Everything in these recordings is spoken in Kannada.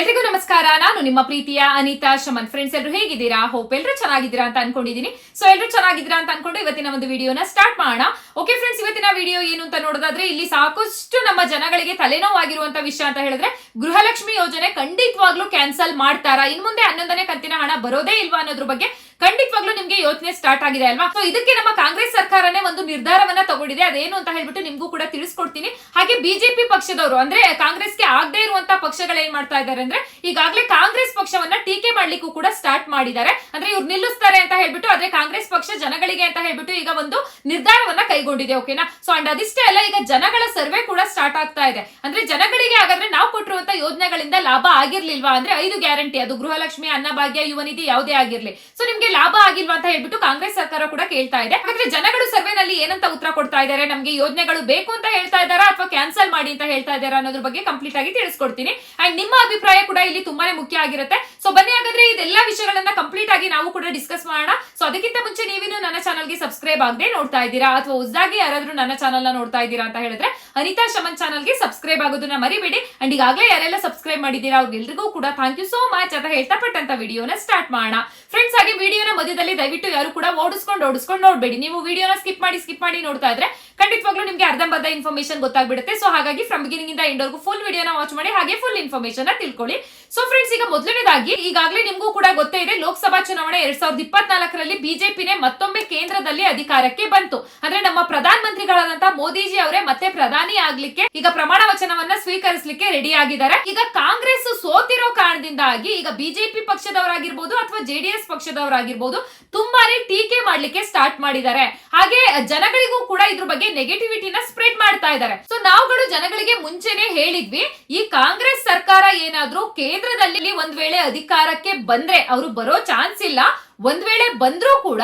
ಎಲ್ರಿಗೂ ನಮಸ್ಕಾರ. ನಾನು ನಿಮ್ಮ ಪ್ರೀತಿಯ ಅನಿತಾ ಶಮನ್ ಫ್ರೆಂಡ್ಸ್ ಎಲ್ಲರೂ ಹೇಗಿದ್ದೀರಾ? ಹೋಪ್ ಎಲ್ಲರೂ ಚೆನ್ನಾಗಿದ್ದೀರಾ ಅಂತ ಅನ್ಕೊಂಡಿದೀನಿ. ಸೊ ಎಲ್ಲರೂ ಚೆನ್ನಾಗಿದ್ದೀರಾ ಅಂತ ಅನ್ಕೊಂಡು ಇವತ್ತಿನ ಒಂದು ವಿಡಿಯೋನ ಸ್ಟಾರ್ಟ್ ಮಾಡೋಣ. ಓಕೆ ಫ್ರೆಂಡ್ಸ್ ಇವತ್ತಿನ ವಿಡಿಯೋ ಏನು ಅಂತ ನೋಡೋದಾದ್ರೆ ಇಲ್ಲಿ ಸಾಕಷ್ಟು ನಮ್ಮ ಜನಗಳಿಗೆ ತಲೆನೋವಾಗಿರುವಂತ ವಿಷಯ ಅಂತ ಹೇಳಿದ್ರೆ ಗೃಹಲಕ್ಷ್ಮಿ ಯೋಜನೆ ಖಂಡಿತವಾಗ್ಲೂ ಕ್ಯಾನ್ಸಲ್ ಮಾಡ್ತಾರಾ? ಇನ್ ಮುಂದೆ ಹನ್ನೊಂದನೇ ಕಂತಿನ ಹಣ ಬರೋದೇ ಇಲ್ವಾ ಅನ್ನೋದ್ರ ಬಗ್ಗೆ ಖಂಡಿತವಾಗ್ಲೂ ನಿಮ್ಗೆ ಯೋಚನೆ ಸ್ಟಾರ್ಟ್ ಆಗಿದೆ ಅಲ್ವಾ? ಸೊ ಇದಕ್ಕೆ ನಮ್ಮ ಕಾಂಗ್ರೆಸ್ ಸರ್ಕಾರನೇ ಒಂದು ನಿರ್ಧಾರವನ್ನ ತಗೊಂಡಿದೆ. ಅದೇನು ಅಂತ ಹೇಳ್ಬಿಟ್ಟು ನಿಮ್ಗೂ ಕೂಡ ತಿಳಿಸ್ಕೊಡ್ತೀನಿ. ಹಾಗೆ ಬಿಜೆಪಿ ಪಕ್ಷದವರು, ಅಂದ್ರೆ ಕಾಂಗ್ರೆಸ್ಗೆ ಆಗದೆ ಇರುವಂತ ಪಕ್ಷಗಳು ಏನ್ ಮಾಡ್ತಾ ಇದ್ದಾರೆ ಅಂದ್ರೆ, ಈಗಾಗಲೇ ಕಾಂಗ್ರೆಸ್ ಪಕ್ಷವನ್ನ ಟೀಕೆ ಮಾಡ್ಲಿಕ್ಕೂ ಕೂಡ ಸ್ಟಾರ್ಟ್ ಮಾಡಿದ್ದಾರೆ. ಅಂದ್ರೆ ಇವ್ರು ನಿಲ್ಲಿಸ್ತಾರೆ ಅಂತ ಹೇಳ್ಬಿಟ್ಟು ಆದ್ರೆ ಕಾಂಗ್ರೆಸ್ ಪಕ್ಷ ಜನಗಳಿಗೆ ಅಂತ ಹೇಳ್ಬಿಟ್ಟು ಈಗ ಒಂದು ನಿರ್ಧಾರವನ್ನ ಕೈಗೊಂಡಿದೆ ಓಕೆನಾ ಸೊ ಅಂಡ್ ಅದಿಷ್ಟೇ ಅಲ್ಲ, ಈಗ ಜನಗಳ ಸರ್ವೆ ಕೂಡ ಸ್ಟಾರ್ಟ್ ಆಗ್ತಾ ಇದೆ. ಅಂದ್ರೆ ಜನಗಳಿಗೆ ಹಾಗಾದ್ರೆ ನಾವು ಕೊಟ್ಟಿರುವಂತ ಯೋಜನೆಗಳಿಂದ ಲಾಭ ಆಗಿರ್ಲಿಲ್ವಾ? ಅಂದ್ರೆ ಐದು ಗ್ಯಾರಂಟಿ ಅದು ಗೃಹಲಕ್ಷ್ಮಿ, ಅನ್ನಭಾಗ್ಯ, ಯುವ ನಿಧಿ ಯಾವುದೇ ಆಗಿರ್ಲಿ. ಸೊ ನಿಮ್ಗೆ ಲಾಭ ಆಗಿಲ್ವಾ ಅಂತ ಹೇಳ್ಬಿಟ್ಟು ಕಾಂಗ್ರೆಸ್ ಸರ್ಕಾರ ಕೂಡ ಕೇಳ್ತಾ ಇದೆ. ಹಾಗಾದ್ರೆ ಜನಗಳು ಸರ್ವೆನಲ್ಲಿ ಏನಂತ ಉತ್ತರ ಕೊಡ್ತಾ ಇದ್ದಾರೆ? ನಮ್ಗೆ ಯೋಜನೆಗಳು ಬೇಕು ಅಂತ ಹೇಳ್ತಾ ಇದ್ದಾರಾ? ಅಥವಾ ಕ್ಯಾನ್ಸಲ್ ಮಾಡಿ ಅಂತ ಹೇಳ್ತಾ ಇದ್ದಾರಾ ಅನ್ನೋದ್ರ ಬಗ್ಗೆ ಕಂಪ್ಲೀಟ್ ಆಗಿ ತಿಳಿಸ್ಕೊಡ್ತೀನಿ. ಅಂಡ್ ನಿಮ್ಮ ಅಭಿಪ್ರಾಯ ಕೂಡ ಇಲ್ಲಿ ತುಂಬಾನೇ ಮುಖ್ಯ ಆಗಿರುತ್ತೆ. ಸೊ ಬನ್ನಿ ಹಾಗಾದ್ರೆ ಇದೆಲ್ಲ ವಿಷಯಗಳನ್ನ ಕಂಪ್ಲೀಟ್ ಆಗಿ ನಾವು ಕೂಡ ಡಿಸ್ಕಸ್ ಮಾಡೋಣ. ಸೊ ಅದಕ್ಕಿಂತ ಮುಂಚೆ ನೀವೇನು ನನ್ನ ಚಾನಲ್ಗೆ ಸಬ್ಸ್ಕ್ರೈಬ್ ಆಗದೆ ನೋಡ್ತಾ ಇದ್ದೀರಾ? ಅಥವಾ ಹೊಸದಾಗಿ ಯಾರಾದ್ರೂ ನನ್ನ ಚಾನಲ್ನ ನೋಡ್ತಾ ಇದ್ದೀರಾ ಅಂತ ಹೇಳಿದ್ರೆ, ಅನಿತಾ ಶಮನ್ ಚಾನಲ್ಗೆ ಸಬ್ಸ್ಕ್ರೈಬ್ ಆಗೋದನ್ನ ಮರಿಬೇಡಿ. ಅಂಡ್ ಈಗಾಗಲೇ ಯಾರೆಲ್ಲ ಸಬ್ಸ್ಕ್ರೈಬ್ ಮಾಡಿದ್ದೀರಾ ಅವ್ರಿಗೆಲ್ರಿಗೂ ಕೂಡ ಥ್ಯಾಂಕ್ ಯು ಸೋ ಮಚ್ ಅಂತ ಹೇಳ್ತಾ ಪಟ್ಟಂತ ವಿಡಿಯೋನ ಸ್ಟಾರ್ಟ್ ಮಾಡೋಣ. ಫ್ರೆಂಡ್ಸ್ ಹಾಗೆ ವಿಡಿಯೋನ ಮಧ್ಯದಲ್ಲಿ ದಯವಿಟ್ಟು ಯಾರು ಕೂಡ ಓಡಿಸ್ಕೊಂಡು ಓಡಿಸ್ಕೊಂಡು ನೋಡ್ಬೇಡಿ. ನೀವು ವಿಡಿಯೋನ ಸ್ಕಿಪ್ ಮಾಡಿ ಸ್ಕಿಪ್ ಮಾಡಿ ನೋಡ್ತಾ ಇದ್ರೆ ಖಂಡಿತವಾಗ್ಲೂ ನಿಮ್ಗೆ ಅರ್ಧಂಬರ್ಧ ಇನ್ಫಾರ್ಮೇಶನ್ ಗೊತ್ತಾಗ್ಬಿಡುತ್ತೆ. ಸೊ ಹಾಗಾಗಿ ಫ್ರಮ್ ಬಿಗಿನಿಂಗ್ ಇಂದ ಎಂಡ್ವರೆಗೂ ಫುಲ್ ವಿಡಿಯೋನ ವಾಚ್ ಮಾಡಿ, ಹಾಗೆ ಫುಲ್ ಇನ್ಫಾರ್ಮೇಶನ್ ತಿಳ್ಕೊಳ್ಳಿ. ಸೊ ಫ್ರೆಂಡ್ಸ್ ಈಗ ಮೊದಲನೇದಾಗಿ ಈಗಾಗಲೇ ನಿಮಗೂ ಕೂಡ ಗೊತ್ತೇ ಇದೆ, ಲೋಕಸಭಾ ಚುನಾವಣೆ ಎರಡ್ ಸಾವಿರದ ಇಪ್ಪತ್ನಾಲ್ಕರಲ್ಲಿ ಬಿಜೆಪಿನೇ ಮತ್ತೊಮ್ಮೆ ಕೇಂದ್ರದಲ್ಲಿ ಅಧಿಕಾರಕ್ಕೆ ಬಂತು. ಅಂದ್ರೆ ನಮ್ಮ ಪ್ರಧಾನ ಮಂತ್ರಿಗಳಾದಂತಹ ಮೋದಿಜಿ ಅವರೇ ಮತ್ತೆ ಪ್ರಧಾನಿ ಆಗ್ಲಿಕ್ಕೆ ಈಗ ಪ್ರಮಾಣ ವಚನವನ್ನ ಸ್ವೀಕರಿಸಲಿಕ್ಕೆ ರೆಡಿ ಆಗಿದ್ದಾರೆ. ಈಗ ಕಾಂಗ್ರೆಸ್ ಸೋತಿರೋ ಕಾರಣದಿಂದಾಗಿ ಈಗ ಬಿಜೆಪಿ ಪಕ್ಷದವರಾಗಿರ್ಬೋದು ಅಥವಾ ಜೆಡಿಎಸ್ ಪಕ್ಷದವರಾಗಿರ್ಬೋದು ತುಂಬಾನೇ ಟೀಕೆ ಮಾಡ್ಲಿಕ್ಕೆ ಸ್ಟಾರ್ಟ್ ಮಾಡಿದ್ದಾರೆ. ಹಾಗೆ ಜನಗಳಿಗೂ ಕೂಡ ಇದ್ರ ಬಗ್ಗೆ ನೆಗೆಟಿವಿಟಿನ ಸ್ಪ್ರೆಡ್ ಮಾಡ್ತಾ ಇದ್ದಾರೆ. ಸೊ ನಾವುಗಳು ಜನಗಳಿಗೆ ಮುಂಚೆನೆ ಹೇಳಿದ್ವಿ, ಈ ಕಾಂಗ್ರೆಸ್ ಸರ್ಕಾರ ಏನಾದ್ರೂ ಕೇಂದ್ರದಲ್ಲಿ ಒಂದ್ ವೇಳೆ ಅಧಿಕಾರಕ್ಕೆ ಬಂದ್ರೆ ಅವರು ಬರೋ ಚಾನ್ಸ್ ಇಲ್ಲ. ಒಂದ್ ವೇಳೆ ಬಂದ್ರೂ ಕೂಡ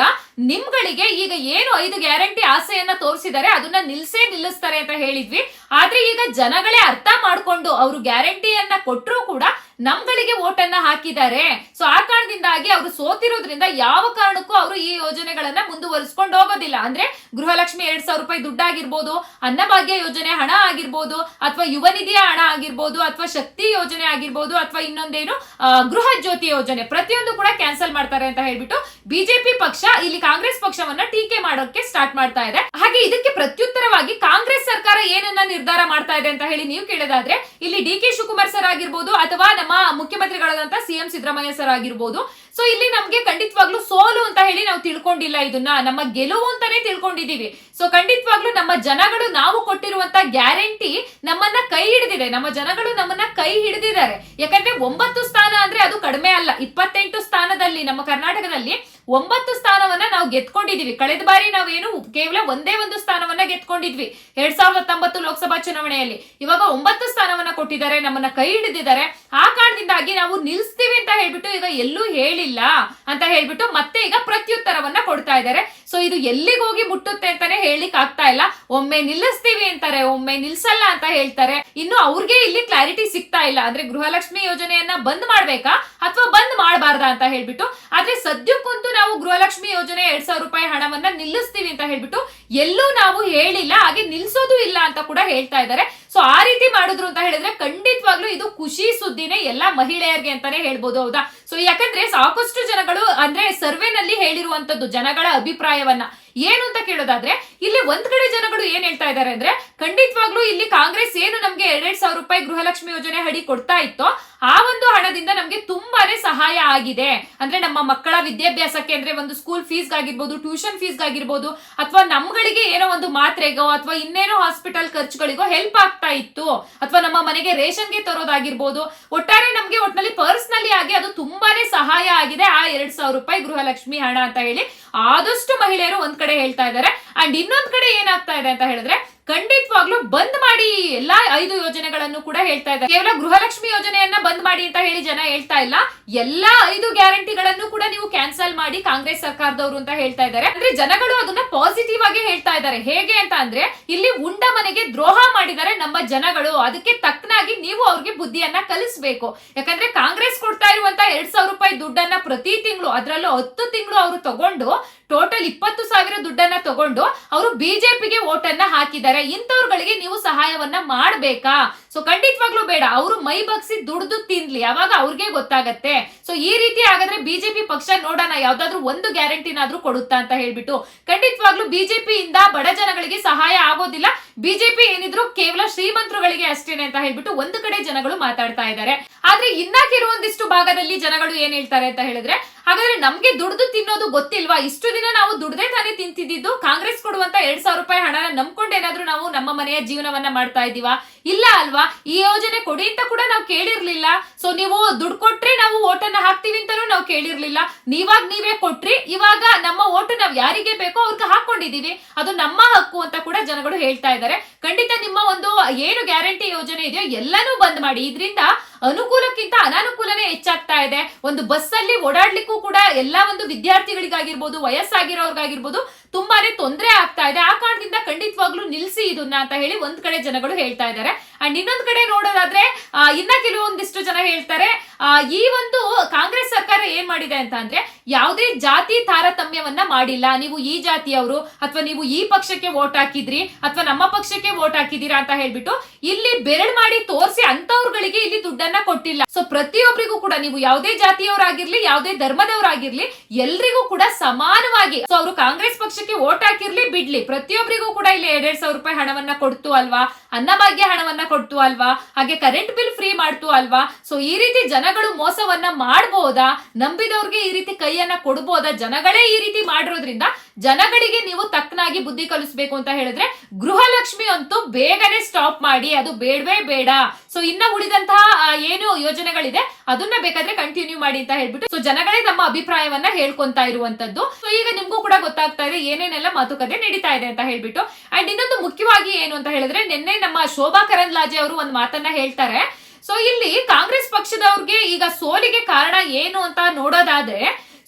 ನಿಮ್ಗಳಿಗೆ ಈಗ ಏನು ಐದು ಗ್ಯಾರಂಟಿ ಆಸೆಯನ್ನ ತೋರಿಸಿದ್ದಾರೆ, ಅದನ್ನ ನಿಲ್ಸೇ ನಿಲ್ಲಿಸ್ತಾರೆ ಅಂತ ಹೇಳಿದ್ವಿ. ಆದ್ರೆ ಈಗ ಜನಗಳೇ ಅರ್ಥ ಮಾಡ್ಕೊಂಡು ಅವರು ಗ್ಯಾರಂಟಿಯನ್ನ ಕೊಟ್ಟರು ಕೂಡ ನಮ್ಗಳಿಗೆ ಓಟನ್ನ ಹಾಕಿದ್ದಾರೆ. ಸೊ ಆ ಕಾರಣದಿಂದಾಗಿ ಅವರು ಸೋತಿರೋದ್ರಿಂದ ಯಾವ ಕಾರಣಕ್ಕೂ ಅವರು ಈ ಯೋಜನೆಗಳನ್ನ ಮುಂದುವರಿಸ್ಕೊಂಡು ಹೋಗೋದಿಲ್ಲ. ಅಂದ್ರೆ ಗೃಹಲಕ್ಷ್ಮಿ ಎರಡ್ ಸಾವಿರ ರೂಪಾಯಿ ದುಡ್ಡಾಗಿರ್ಬೋದು, ಅನ್ನಭಾಗ್ಯ ಯೋಜನೆ ಹಣ ಆಗಿರ್ಬೋದು, ಅಥವಾ ಯುವ ನಿಧಿಯ ಹಣ ಆಗಿರ್ಬೋದು, ಅಥವಾ ಶಕ್ತಿ ಯೋಜನೆ ಆಗಿರ್ಬೋದು, ಅಥವಾ ಇನ್ನೊಂದೇನು ಗೃಹ ಜ್ಯೋತಿ ಯೋಜನೆ ಪ್ರತಿಯೊಂದು ಕೂಡ ಕ್ಯಾನ್ಸಲ್ ಮಾಡ್ತಾರೆ ಅಂತ ಹೇಳ್ಬಿಟ್ಟು ಬಿಜೆಪಿ ಪಕ್ಷ, ಇಲ್ಲಿ ಕಾಂಗ್ರೆಸ್ ಪಕ್ಷವನ್ನ ಟೀಕೆ ಮಾಡೋಕೆ ಸ್ಟಾರ್ಟ್ ಮಾಡ್ತಾ ಇದೆ. ಹಾಗೆ ಇದಕ್ಕೆ ಪ್ರತ್ಯುತ್ತರವಾಗಿ ಕಾಂಗ್ರೆಸ್ ಏನನ್ನ ನಿರ್ಧಾರ ಮಾಡ್ತಾ ಇದೆ ಅಂತ ಹೇಳಿ ನೀವು ಕೇಳೋದಾದ್ರೆ, ಇಲ್ಲಿ ಡಿ ಕೆ ಶಿವಕುಮಾರ್ ಸರ್ ಆಗಿರ್ಬೋದು ಅಥವಾ ನಮ್ಮ ಮುಖ್ಯಮಂತ್ರಿಗಳಾದಂತ ಸಿಎಂ ಸಿದ್ದರಾಮಯ್ಯ ಸರ್ ಆಗಿರ್ಬೋದು. ಸೊ ಇಲ್ಲಿ ನಮ್ಗೆ ಖಂಡಿತವಾಗ್ಲೂ ಸೋಲು ಅಂತ ಹೇಳಿ ನಾವು ತಿಳ್ಕೊಂಡಿಲ್ಲ ಇದನ್ನ. ನಮ್ಮ ಗೆಲುವು ಅಂತಾನೆ ತಿಳ್ಕೊಂಡಿದೀವಿ ಸೊ ಖಂಡಿತವಾಗ್ಲೂ ನಮ್ಮ ಜನಗಳು ನಾವು ಕೊಟ್ಟಿರುವಂತ ಗ್ಯಾರಂಟಿ ನಮ್ಮನ್ನ ಕೈ ಹಿಡಿದಿದೆ. ನಮ್ಮ ಜನಗಳು ನಮ್ಮನ್ನ ಕೈ ಹಿಡಿದಿದ್ದಾರೆ. ಯಾಕಂದ್ರೆ ಒಂಬತ್ತು ಸ್ಥಾನ ಅಂದ್ರೆ ಅದು ಕಡಿಮೆ ಅಲ್ಲ. ಇಪ್ಪತ್ತೆಂಟು ಸ್ಥಾನದಲ್ಲಿ, ನಮ್ಮ ಕರ್ನಾಟಕದಲ್ಲಿ ಒಂಬತ್ತು ಸ್ಥಾನವನ್ನ ನಾವು ಗೆದ್ಕೊಂಡಿದೀವಿ. ಕಳೆದ ಬಾರಿ ನಾವೇನು ಕೇವಲ ಒಂದೇ ಒಂದು ಸ್ಥಾನವನ್ನ ಗೆದ್ಕೊಂಡಿದ್ವಿ. ಎರಡ್ ಸಾವಿರದ ಹತ್ತೊಂಬತ್ತು ಲೋಕಸಭಾ ಚುನಾವಣೆಯಲ್ಲಿ. ಇವಾಗ ಒಂಬತ್ತು ಸ್ಥಾನವನ್ನ ಕೊಟ್ಟಿದ್ದಾರೆ, ನಮ್ಮನ್ನ ಕೈ ಹಿಡಿದಿದ್ದಾರೆ. ಆ ಕಾರಣದಿಂದಾಗಿ ನಾವು ನಿಲ್ಸ್ತೀವಿ ಅಂತ ಹೇಳ್ಬಿಟ್ಟು ಈಗ ಎಲ್ಲೂ ಹೇಳಿಲ್ಲ ಅಂತ ಹೇಳ್ಬಿಟ್ಟು ಮತ್ತೆ ಈಗ ಪ್ರತ್ಯುತ್ತರವನ್ನ ಕೊಡ್ತಾ ಇದ್ದಾರೆ. ಸೊ ಇದು ಎಲ್ಲಿಗೆ ಹೋಗಿ ಮುಟ್ಟುತ್ತೆ ಅಂತಾನೆ ಹೇಳಿಕ್ ಆಗ್ತಾ ಇಲ್ಲ. ಒಮ್ಮೆ ನಿಲ್ಲಿಸ್ತೀವಿ ಅಂತಾರೆ, ಒಮ್ಮೆ ನಿಲ್ಸಲ್ಲ ಅಂತ ಹೇಳ್ತಾರೆ. ಇನ್ನು ಅವ್ರಿಗೆ ಇಲ್ಲಿ ಕ್ಲಾರಿಟಿ ಸಿಗ್ತಾ ಇಲ್ಲ. ಅಂದ್ರೆ ಗೃಹಲಕ್ಷ್ಮಿ ಯೋಜನೆಯನ್ನ ಬಂದ್ ಮಾಡ್ಬೇಕಾ ಅಥವಾ ಬಂದ್ ಮಾಡಬಾರ್ದಾ ಅಂತ ಹೇಳ್ಬಿಟ್ಟು. ಆದ್ರೆ ಸದ್ಯಕ್ಕಂತೂ ನಾವು ಗೃಹಲಕ್ಷ್ಮಿ ಯೋಜನೆ ಎರಡ್ ಸಾವಿರ ರೂಪಾಯಿ ಹಣವನ್ನ ನಿಲ್ಲಿಸ್ತೀವಿ ಅಂತ ಹೇಳ್ಬಿಟ್ಟು ಎಲ್ಲೂ ನಾವು ಹೇಳಿಲ್ಲ, ಹಾಗೆ ನಿಲ್ಸೋದು ಇಲ್ಲ ಅಂತ ಕೂಡ ಹೇಳ್ತಾ ಇದ್ದಾರೆ. ಸೊ ಆ ರೀತಿ ಮಾಡಿದ್ರು ಅಂತ ಹೇಳಿದ್ರೆ ಖಂಡಿತವಾಗ್ಲೂ ಇದು ಖುಷಿ ಸುದ್ದಿನೇ ಎಲ್ಲಾ ಮಹಿಳೆಯರಿಗೆ ಅಂತಾನೆ ಹೇಳ್ಬೋದು, ಹೌದಾ? ಸೊ ಯಾಕಂದ್ರೆ ಸಾಕಷ್ಟು ಜನಗಳು ಅಂದ್ರೆ ಸರ್ವೆನಲ್ಲಿ ಹೇಳಿರುವಂತದ್ದು ಜನಗಳ ಅಭಿಪ್ರಾಯವನ್ನ. ಏನು ಅಂತ ಕೇಳೋದಾದ್ರೆ, ಇಲ್ಲಿ ಒಂದ್ ಕಡೆ ಜನಗಳು ಏನ್ ಹೇಳ್ತಾ ಇದ್ದಾರೆ ಅಂದ್ರೆ ಖಂಡಿತವಾಗ್ಲೂ ಇಲ್ಲಿ ಕಾಂಗ್ರೆಸ್ ಏನು ನಮ್ಗೆ ಎರಡ್ ಸಾವಿರ ರೂಪಾಯಿ ಗೃಹಲಕ್ಷ್ಮಿ ಯೋಜನೆ ಹಡಿ ಕೊಡ್ತಾ ಇತ್ತೋ ಆ ಒಂದು ಹಣದಿಂದ ನಮ್ಗೆ ತುಂಬಾನೇ ಸಹಾಯ ಆಗಿದೆ. ಅಂದ್ರೆ ನಮ್ಮ ಮಕ್ಕಳ ವಿದ್ಯಾಭ್ಯಾಸಕ್ಕೆ ಅಂದ್ರೆ ಒಂದು ಸ್ಕೂಲ್ ಫೀಸ್ ಆಗಿರ್ಬೋದು ಟ್ಯೂಷನ್ ಫೀಸ್ ಆಗಿರ್ಬೋದು ಅಥವಾ ನಮ್ಗಳಿಗೆ ಏನೋ ಒಂದು ಮಾತ್ರೆಗೋ ಅಥವಾ ಇನ್ನೇನೋ ಹಾಸ್ಪಿಟಲ್ ಖರ್ಚುಗಳಿಗೋ ಹೆಲ್ಪ್ ಆಗ್ತಾ ಇತ್ತು. ಅಥವಾ ನಮ್ಮ ಮನೆಗೆ ರೇಷನ್ಗೆ ತರೋದಾಗಿರ್ಬೋದು, ಒಟ್ಟಾರೆ ನಮ್ಗೆ ಒಟ್ನಲ್ಲಿ ಪರ್ಸ್ನಲಿ ಆಗಿ ಅದು ತುಂಬಾನೇ ಸಹಾಯ ಆಗಿದೆ. ಆ ಎರಡ್ ಸಾವಿರ ರೂಪಾಯಿ ಗೃಹಲಕ್ಷ್ಮಿ ಹಣ ಅಂತ ಹೇಳಿ ಆದಷ್ಟು ಮಹಿಳೆಯರು ಒಂದ್ ಕಡೆ ಹೇಳ್ತಾ ಇದ್ದಾರೆ. ಅಂಡ್ ಇನ್ನೊಂದ್ ಕಡೆ ಏನಾಗ್ತಾ ಇದೆ ಅಂತ ಹೇಳಿದ್ರೆ ಖಂಡಿತವಾಗ್ಲೂ ಬಂದ್ ಮಾಡಿ ಎಲ್ಲಾ ಐದು ಯೋಜನೆಗಳನ್ನು ಕೂಡ ಹೇಳ್ತಾ ಇದ್ದಾರೆ. ಕೇವಲ ಗೃಹಲಕ್ಷ್ಮಿ ಯೋಜನೆಯನ್ನ ಬಂದ್ ಮಾಡಿ ಅಂತ ಹೇಳಿ ಜನ ಹೇಳ್ತಾ ಇಲ್ಲ. ಎಲ್ಲಾ ಐದು ಗ್ಯಾರಂಟಿಗಳನ್ನು ಕೂಡ ನೀವು ಕ್ಯಾನ್ಸಲ್ ಮಾಡಿ ಕಾಂಗ್ರೆಸ್ ಸರ್ಕಾರದವರು ಅಂತ ಹೇಳ್ತಾ ಇದ್ದಾರೆ. ಅಂದ್ರೆ ಜನಗಳು ಅದನ್ನ ಪಾಸಿಟಿವ್ ಆಗಿ ಹೇಳ್ತಾ ಇದ್ದಾರೆ. ಹೇಗೆ ಅಂತ ಅಂದ್ರೆ ಇಲ್ಲಿ ಉಂಡ ಮನೆಗೆ ದ್ರೋಹ ಮಾಡಿದ್ದಾರೆ ನಮ್ಮ ಜನಗಳು. ಅದಕ್ಕೆ ತಕ್ಕನಾಗಿ ನೀವು ಅವ್ರಿಗೆ ಬುದ್ಧಿಯನ್ನ ಕಲಿಸ್ಬೇಕು. ಯಾಕಂದ್ರೆ ಕಾಂಗ್ರೆಸ್ ಕೊಡ್ತಾ ಇರುವಂತ ಎರಡ್ ಸಾವಿರ ರೂಪಾಯಿ ದುಡ್ಡನ್ನ ಪ್ರತಿ ತಿಂಗಳು, ಅದರಲ್ಲೂ ಹತ್ತು ತಿಂಗಳು ಅವರು ತಗೊಂಡು ಟೋಟಲ್ ಇಪ್ಪತ್ತು ಸಾವಿರ ದುಡ್ಡನ್ನ ತಗೊಂಡು ಅವರು ಬಿಜೆಪಿಗೆ ಓಟನ್ನ ಹಾಕಿದ್ದಾರೆ. ಇಂಥವ್ರುಗಳಿಗೆ ನೀವು ಸಹಾಯವನ್ನ ಮಾಡ್ಬೇಕಾ? ಸೊ ಖಂಡಿತವಾಗ್ಲೂ ಬೇಡ. ಅವರು ಮೈ ಬಗ್ಸಿ ದುಡ್ದು ತಿನ್ಲಿ. ಅವಾಗ ಅವ್ರಿಗೆ ಗೊತ್ತಾಗತ್ತೆ. ಸೊ ಈ ರೀತಿ ಹಾಗಾದ್ರೆ ಬಿಜೆಪಿ ಪಕ್ಷ ನೋಡೋಣ. ಯಾವ್ದಾದ್ರು ಒಂದು ಗ್ಯಾರಂಟಿನಾದ್ರೂ ಕೊಡುತ್ತಾ ಅಂತ ಹೇಳ್ಬಿಟ್ಟು. ಖಂಡಿತವಾಗ್ಲೂ ಬಿಜೆಪಿಯಿಂದ ಬಡ ಜನಗಳಿಗೆ ಸಹಾಯ ಆಗೋದಿಲ್ಲ. ಬಿಜೆಪಿ ಏನಿದ್ರು ಕೇವಲ ಶ್ರೀಮಂತರುಗಳಿಗೆ ಅಷ್ಟೇನೆ ಅಂತ ಹೇಳ್ಬಿಟ್ಟು ಒಂದು ಕಡೆ ಜನಗಳು ಮಾತಾಡ್ತಾ ಇದ್ದಾರೆ. ಆದ್ರೆ ಇನ್ನ ಕೆಲವೊಂದಿಷ್ಟು ಭಾಗದಲ್ಲಿ ಜನಗಳು ಏನ್ ಹೇಳ್ತಾರೆ ಅಂತ ಹೇಳಿದ್ರೆ, ಹಾಗಾದ್ರೆ ನಮ್ಗೆ ದುಡ್ದು ತಿನ್ನೋದು ಗೊತ್ತಿಲ್ವಾ? ಇಷ್ಟು ದಿನ ನಾವು ದುಡ್ದೇ ತಾನೇ ತಿಂತಿದ್ದು. ಕಾಂಗ್ರೆಸ್ ಕೊಡುವಂತ ಎರಡ್ ಸಾವಿರ ರೂಪಾಯಿ ಹಣನ ನಂಬ್ಕೊಂಡು ಏನಾದ್ರೂ ನಾವು ನಮ್ಮ ಮನೆಯ ಜೀವನವನ್ನ ಮಾಡ್ತಾ ಇದೀವಾ? ಇಲ್ಲ ಅಲ್ವಾ? ಈ ಯೋಜನೆ ಕೊಡಿ ಅಂತ ಕೂಡ ನಾವು ಕೇಳಿರ್ಲಿಲ್ಲ. ಸೊ ನೀವು ದುಡ್ಡು ಕೊಟ್ರೆ ನಾವು ಓಟನ್ನ ಹಾಕ್ತೀವಿ ಅಂತಾನೂ ನಾವು ಕೇಳಿರ್ಲಿಲ್ಲ. ನೀವಾಗ ನೀವೇ ಕೊಟ್ರಿ, ಇವಾಗ ನಮ್ಮ ಓಟು ನಾವು ಯಾರಿಗೆ ಬೇಕೋ ಅವ್ರಿಗೆ ಹಾಕೊಂಡಿದೀವಿ ಅದು ನಮ್ಮ ಹಕ್ಕು ಅಂತ ಕೂಡ ಜನಗಳು ಹೇಳ್ತಾ ಇದ್ದಾರೆ. ಖಂಡಿತ ನಿಮ್ಮ ಒಂದು ಏನು ಗ್ಯಾರಂಟಿ ಯೋಜನೆ ಇದೆಯೋ ಎಲ್ಲನೂ ಬಂದ್ ಮಾಡಿ. ಇದರಿಂದ ಅನುಕೂಲಕ್ಕಿಂತ ಅನಾನುಕೂಲನೇ ಹೆಚ್ಚಾಗ್ತಾ ಇದೆ. ಒಂದು ಬಸ್ಸಲ್ಲಿ ಓಡಾಡ್ಲಿಕ್ಕೂ ಕೂಡ ಎಲ್ಲಾ ಒಂದು ವಿದ್ಯಾರ್ಥಿಗಳಿಗಾಗಿರ್ಬೋದು, ವಯಸ್ಸಾಗಿರೋರ್ಗಾಗಿರ್ಬೋದು ತುಂಬಾನೇ ತೊಂದರೆ ಆಗ್ತಾ ಇದೆ. ಆ ಕಾರಣದಿಂದ ಖಂಡಿತವಾಗ್ಲೂ ನಿಲ್ಸಿ ಇದನ್ನ ಅಂತ ಹೇಳಿ ಒಂದ್ ಕಡೆ ಜನಗಳು ಹೇಳ್ತಾ ಇದ್ದಾರೆ. ಅಂಡ್ ಇನ್ನೊಂದ್ ಕಡೆ ನೋಡೋದಾದ್ರೆ ಇನ್ನ ಕೆಲವೊಂದಿಷ್ಟು ಜನ ಹೇಳ್ತಾರೆ ಈ ಒಂದು ಕಾಂಗ್ರೆಸ್ ಸರ್ಕಾರ ಏನ್ ಮಾಡಿದೆ ಅಂತ ಅಂದ್ರೆ, ಯಾವುದೇ ಜಾತಿ ತಾರತಮ್ಯವನ್ನ ಮಾಡಿಲ್ಲ. ನೀವು ಈ ಜಾತಿಯವರು ಅಥವಾ ನೀವು ಈ ಪಕ್ಷಕ್ಕೆ ವೋಟ್ ಹಾಕಿದ್ರಿ ಅಥವಾ ನಮ್ಮ ಪಕ್ಷಕ್ಕೆ ವೋಟ್ ಹಾಕಿದೀರಾ ಅಂತ ಹೇಳ್ಬಿಟ್ಟು ಇಲ್ಲಿ ಬೆರಳು ಮಾಡಿ ತೋರಿಸಿ ಅಂತವ್ರುಗಳಿಗೆ ಇಲ್ಲಿ ದುಡ್ಡನ್ನ ಕೊಟ್ಟಿಲ್ಲ. ಸೊ ಪ್ರತಿಯೊಬ್ಬರಿಗೂ ಕೂಡ ನೀವು ಯಾವುದೇ ಜಾತಿಯವರಾಗಿರ್ಲಿ, ಯಾವುದೇ ಧರ್ಮದವರಾಗಿರ್ಲಿ, ಎಲ್ರಿಗೂ ಕೂಡ ಸಮಾನವಾಗಿ ಸೊ ಅವರು ಕಾಂಗ್ರೆಸ್ ಪಕ್ಷಕ್ಕೆ ವೋಟ್ ಹಾಕಿರ್ಲಿ, ಬಿಡ್ಲಿ. ಪ್ರತಿಯೊಬ್ಬರಿಗೂ ಕೂಡ ಇಲ್ಲಿ ಎರಡ್ ಸಾವಿರ ರೂಪಾಯಿ ಹಣವನ್ನ ಕೊಡ್ತು ಅಲ್ವಾ? ಅನ್ನಭಾಗ್ಯ ಹಣವನ್ನ ಕೊಡ್ತು ಅಲ್ವಾ? ಹಾಗೆ ಕರೆಂಟ್ ಬಿಲ್ ಫ್ರೀ ಮಾಡ್ತು ಅಲ್ವಾ? ಸೊ ಈ ರೀತಿ ಜನಗಳು ಮೋಸವನ್ನ ಮಾಡ್ಬೋದಾ? ನಂಬಿದವ್ರಿಗೆ ಈ ರೀತಿ ಕೈಯನ್ನ ಕೊಡ್ಬೋದಾ? ಜನಗಳೇ ಈ ರೀತಿ ಮಾಡಿರೋದ್ರಿಂದ ಜನಗಳಿಗೆ ನೀವು ತಕ್ಕನಾಗಿ ಬುದ್ಧಿ ಕಲಿಸ್ಬೇಕು ಅಂತ ಹೇಳಿದ್ರೆ ಗೃಹಲಕ್ಷ್ಮಿ ಅಂತೂ ಬೇಗನೆ ಸ್ಟಾಪ್ ಮಾಡಿ, ಅದು ಬೇಡವೇ ಬೇಡ. ಸೊ ಇನ್ನ ಉಳಿದಂತಹ ಏನು ಏನು ಯೋಜನೆಗಳಿದೆ ಅದನ್ನ ಬೇಕಾದ್ರೆ ಕಂಟಿನ್ಯೂ ಮಾಡಿ ಅಂತ ಹೇಳ್ಬಿಟ್ಟು. ಸೊ ಜನಗಳೇ ತಮ್ಮ ಅಭಿಪ್ರಾಯವನ್ನ ಹೇಳ್ಕೊಂತಾ ಇರುವಂತದ್ದು. ಸೊ ಈಗ ನಿಮ್ಗೂ ಕೂಡ ಗೊತ್ತಾಗ್ತಾ ಇದೆ, ಏನೇನೆಲ್ಲ ಮಾತುಕತೆ ನಡೀತಾ ಇದೆ ಅಂತ ಹೇಳ್ಬಿಟ್ಟು. ಅಂಡ್ ಇನ್ನೊಂದು ಮುಖ್ಯವಾಗಿ ಏನು ಅಂತ ಹೇಳಿದ್ರೆ, ನಿನ್ನೆ ನಮ್ಮ ಶೋಭಾ ಕರಂದ್ಲಾಜೆ ಅವರು ಒಂದು ಮಾತನ್ನ ಹೇಳ್ತಾರೆ. ಸೊ ಇಲ್ಲಿ ಕಾಂಗ್ರೆಸ್ ಪಕ್ಷದವ್ರಿಗೆ ಈಗ ಸೋಲಿಗೆ ಕಾರಣ ಏನು ಅಂತ ನೋಡೋದಾದ್ರೆ